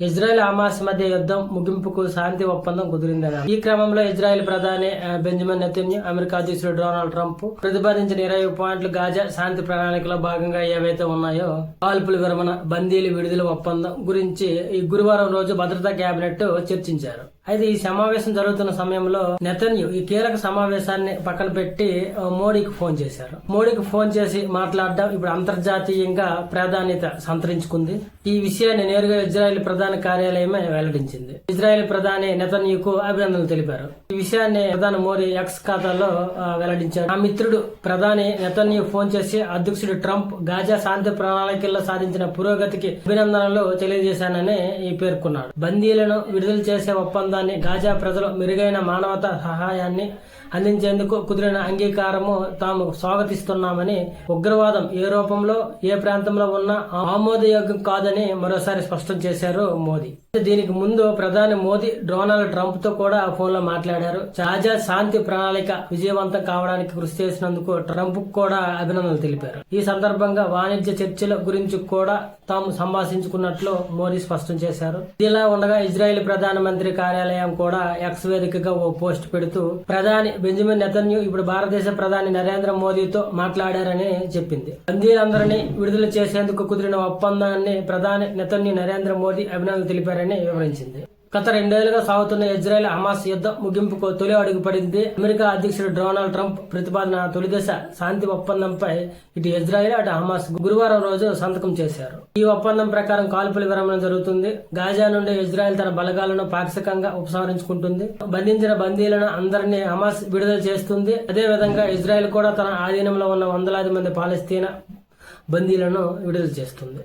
Israel Hamas మధ్య యుద్ధం ముగింపుకు శాంతి ఒప్పందం కుదిరిందన్న ఈ క్రమంలో ఇజ్రాయెల్ ప్రధాని బెంజమిన్ నెతన్యూ అమెరికా అధ్యక్షుడు డొనాల్డ్ ట్రంప్ ప్రతిపాదించిన ఇరవై పాయింట్లు గాజా శాంతి ప్రణాళికలో భాగంగా ఏవైతే ఉన్నాయో కాల్పుల విరమణ బందీలు విడుదల ఒప్పందం గురించి ఈ గురువారం రోజు భద్రతా కేబినెట్ చర్చించారు. అయితే ఈ సమావేశం జరుగుతున్న సమయంలో నెతన్యు ఈ కీలక సమావేశాన్ని పక్కన పెట్టి మోడీకి ఫోన్ చేశారు. మోడీకి ఫోన్ చేసి మాట్లాడడం ఇప్పుడు అంతర్జాతీయంగా ప్రాధాన్యత సంతరించుకుంది. ఈ విషయాన్ని నేరుగా ఇజ్రాయెల్ ప్రధాన కార్యాలయమే వెల్లడించింది. ఇజ్రాయెల్ ప్రధాని నెతన్యుకు అభినందనలు తెలిపారు. ఈ విషయాన్ని ప్రధాని మోడీ ఎక్స్ ఖాతాలో వెల్లడించారు. ఆ మిత్రుడు ప్రధాని నెతన్యు ఫోన్ చేసి అధ్యక్షుడు ట్రంప్ గాజా శాంతి ప్రణాళికల్లో సాధించిన పురోగతికి అభినందనలు తెలియజేశానని పేర్కొన్నాడు. బందీలను విడుదల చేసే ఒప్పందం ఒప్పందాన్ని గాజా ప్రజలు మెరుగైన మానవతా సహాయాన్ని అందించేందుకు కుదిరిన అంగీకారము తాము స్వాగతిస్తున్నామని ఉగ్రవాదం ఏ రూపంలో ఏ ప్రాంతంలో ఉన్నా ఆమోదయోగ్యం కాదని మరోసారి స్పష్టం చేశారు మోదీ. దీనికి ముందు ప్రధాని మోదీ డొనాల్డ్ ట్రంప్తో కూడా ఫోన్లో మాట్లాడారు. తాజా శాంతి ప్రణాళిక విజయవంతం కావడానికి కృషి చేసినందుకు ట్రంప్ కూడా అభినందనలు తెలిపారు. ఈ సందర్భంగా వాణిజ్య చర్చల గురించి కూడా తాము సంభాషించుకున్నట్లు మోదీ స్పష్టం చేశారు. ఇలా ఉండగా ఇజ్రాయెల్ ప్రధానమంత్రి కార్యాలయం కూడా ఎక్స్ వేదికగా ఓ పోస్ట్ పెడుతూ ప్రధాని బెంజమిన్ నెతన్యూ ఇప్పుడు భారతదేశ ప్రధాని నరేంద్ర మోదీతో మాట్లాడారని చెప్పింది. బందీలందరినీ విడుదల చేసేందుకు కుదిరిన ఒప్పందాన్ని ప్రధాని నెతన్యూ నరేంద్ర మోదీ అభినందనలు తెలిపారని వివరించింది. గత రెండేళ్ళుగా సాగుతున్న ఇజ్రాయెల్ హమాస్ యుద్ధం ముగింపుకు తొలి అడుగు పడింది అమెరికా అధ్యక్షుడు డొనాల్డ్ ట్రంప్ ప్రతిపాదన తొలిదశ శాంతి ఒప్పందంపై ఇటు ఇజ్రాయెల్ అటు హమాస్ గురువారం రోజు సంతకం చేశారు. ఈ ఒప్పందం ప్రకారం కాల్పుల విరమణ జరుగుతుంది. గాజా నుండి ఇజ్రాయెల్ తన బలగాలను పాక్షికంగా ఉపసంహరించుకుంటుంది. బంధించిన బందీలను అందరినీ హమాస్ విడుదల చేస్తుంది. అదే విధంగా ఇజ్రాయెల్ కూడా తన ఆధీనంలో ఉన్న వందలాది మంది పాలస్తీనా బందీలను విడుదల చేస్తుంది.